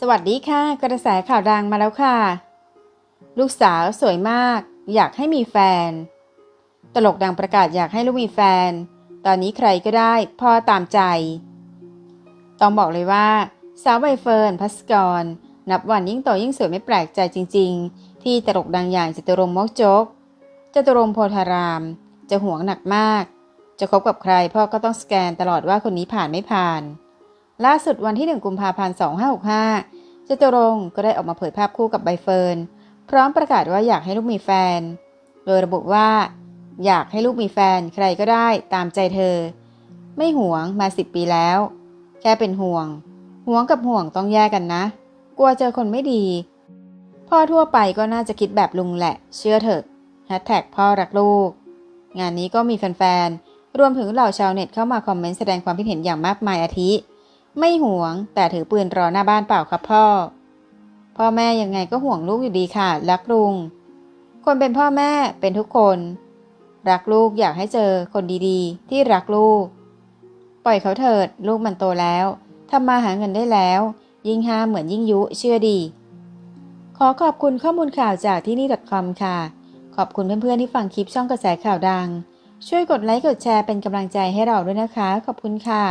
สวัสดีค่ะ กระแสข่าวดังมาแล้วค่ะ ลูกสาวสวยมาก อยากให้มีแฟน ตลกดังประกาศอยากให้ลูกมีแฟน ตอนนี้ใครก็ได้พ่อตามใจ ต้องบอกเลยว่า สาวใบเฟิร์นพัสกร นับวันยิ่งโตยิ่งสวยไม่แปลกใจจริง ๆ ที่ตลกดังอย่างจตุรงมกจกจตุรงโพธาราม จะห่วงหนักมาก จะคบกับใครพ่อก็ต้องสแกนตลอดว่าคนนี้ผ่านไม่ผ่าน ล่าสุดวันที่ 1 กุมภาพันธ์ 2565จตุรงก็ได้ออกมาเผยภาพคู่กับใบเฟิร์นพร้อมประกาศว่าอยากให้ลูกมีแฟน โดยระบุว่า อยากให้ลูกมีแฟนใครก็ได้ตามใจเธอ ไม่หวงมาสิบปีแล้ว แค่เป็นห่วง ห่วงกับห่วงต้องแยกกันนะ กลัวเจอคนไม่ดี พ่อทั่วไปก็น่าจะคิดแบบลุงแหละ เชื่อเถอะแฮชแท็กพ่อรักลูก งานนี้ก็มีแฟนๆ รวมถึงเหล่าชาวเน็ตเข้ามาคอมเมนต์แสดงความคิดเห็นอย่างมากมายอาทิ ไม่ห่วง แต่ถือปืนรอหน้าบ้านเปล่าครับพ่อ พ่อแม่ยังไงก็ห่วงลูกอยู่ดีค่ะ รักลุง คนเป็นพ่อแม่เป็นทุกคน รักลูกอยากให้เจอคนดีๆ ที่รักลูก ปล่อยเขาเถิด ลูกมันโตแล้วทำมาหาเงินได้แล้ว ยิ่งห้าเหมือนยิ่งยุเชื่อดี ขอขอบคุณข้อมูลข่าวจากที่นี่ .com ค่ะ ขอบคุณเพื่อนๆที่ฟังคลิปช่องกระแสข่าวดัง ช่วยกดไลค์กดแชร์เป็นกำลังใจให้เราด้วยนะคะ ขอบคุณค่ะ